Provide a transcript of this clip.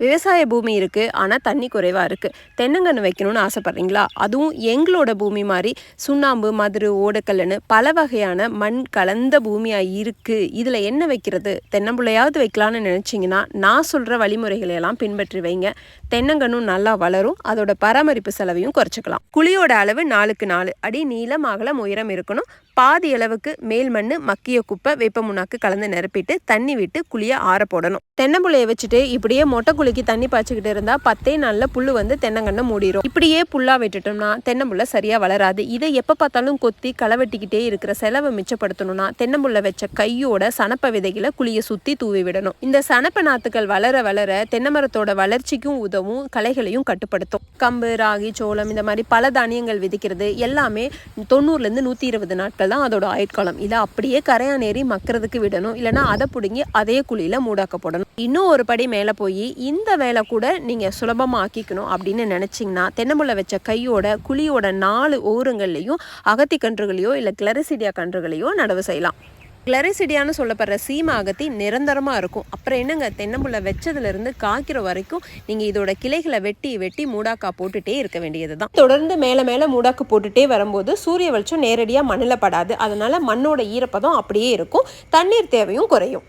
விவசாய பூமி இருக்குது ஆனால் தண்ணி குறைவாக இருக்குது தென்னங்கன்று வைக்கணும்னு ஆசைப்பட்றீங்களா? அதுவும் எங்களோட பூமி மாதிரி சுண்ணாம்பு மதுரு ஓடக்கல்லுன்னு பல வகையான மண் கலந்த பூமியாக இருக்குது இதில் என்ன வைக்கிறது? தென்னம்புள்ளையாவது வைக்கலான்னு நினச்சிங்கன்னா நான் சொல்கிற வழிமுறைகளை எல்லாம் பின்பற்றி வைங்க. தென்னங்கன்னும் நல்லா வளரும். அதோட பராமரிப்பு செலவையும் குறைச்சிக்கலாம். குழியோட அளவு நாலுக்கு நாலு அடி நீளம் அகலம் உயரம் இருக்கணும். பாதி அளவுக்கு மேல் மண் மக்கிய குப்பை வேப்ப முன்னாக்கு கலந்து நிரப்பிட்டு தண்ணி விட்டு குழியை ஆற போடணும். தென்னம்புள்ளையை வச்சுட்டு இப்படியே மொட்டை குழிக்கு தண்ணி பாய்ச்சிக்கிட்டு இருந்தால் பத்தே நாளில் புல் வந்து தென்னங்கண்ணை மூடிடும் இப்படியே புல்லாக விட்டுட்டோம்னா தென்னம்புள்ள சரியாக வளராது. இதை எப்போ பார்த்தாலும் கொத்தி களை வெட்டிக்கிட்டே இருக்கிற செலவை மிச்சப்படுத்தணும்னா தென்னம்புள்ள வச்ச கையோட சனப்ப விதைகளை குழியை சுற்றி தூவி விடணும். இந்த சனப்ப நாத்துக்கள் வளர வளர தென்னை மரத்தோட வளர்ச்சிக்கும் உதவும் களைகளையும் கட்டுப்படுத்தும். கம்பு ராகி சோளம் இந்த மாதிரி பல தானியங்கள் விதைக்கிறது எல்லாமே தொண்ணூறுலேருந்து நூற்றி இருபது நாட்கள் தான் அதோட ஆயுட்காலம். இதை அப்படியே கரையானேறி மக்கிறதுக்கு விடணும். இல்லைனா அதை பிடுங்கி அதே குழியில் மூடாக்க போடணும் இன்னும் ஒரு படி மேலே போய் இந்த வேலை கூட நீங்கள் சுலபமாக ஆக்கிக்கணும் அப்படின்னு நினச்சிங்கன்னா தென்னமுள்ள வச்ச கையோட குழியோட நாலு ஓரங்கள்லேயும் அகத்தி கன்றுகளையோ இல்லை கிளரிசிடியா கன்றுகளையோ நடவு செய்யலாம். கிளரிசிடியான்னு சொல்லப்படுற சீம அகத்தி நிரந்தரமாக இருக்கும். அப்புறம் என்னங்க தென்னம்புள்ள வச்சதுலேருந்து காய்க்கிற வரைக்கும் நீங்கள் இதோட கிளைகளை வெட்டி வெட்டி மூடாக்கா போட்டுகிட்டே இருக்க வேண்டியது தான் தொடர்ந்து மேலே மேலே மூடாக்கு போட்டுகிட்டே வரும்போது சூரிய வெளிச்சம் நேரடியாக மண்ணில் படாது. அதனால மண்ணோட ஈரப்பதம் அப்படியே இருக்கும். தண்ணீர் தேவையும் குறையும்.